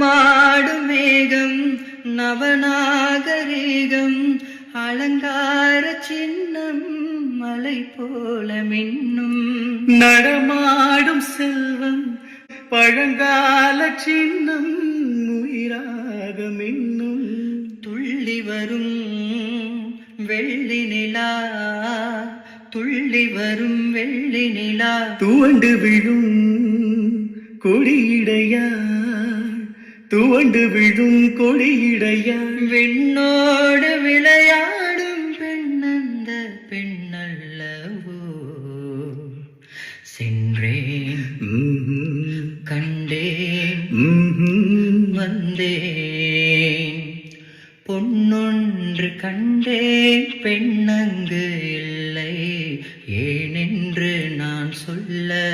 മാടുമേഘം നവനാഗരീകം അലങ്കാര ചിഹ്നം മലൈ പോലെ മിന്നും. നടമാടും സെൽവം പഴങ്കാല ചിഹ്നം ഉയരാക മിന്നും. തുള്ളി വരും വെള്ളി നില തുള്ളി വരും വെള്ളി നില. തുവണ്ട് വിഴും കൊടിയിടയാ. துவண்டு விழும் கொடியிடையா விண்ணோடு விளையாடும் பெண்ணந்த பெண்ணல்லவோ. சென்றேன். கண்டேன். வந்தேன். பொன்னொன்று கண்டேன். பெண்ணங்கு இல்லை. ஏனென்று நான் சொல்லலாகுமா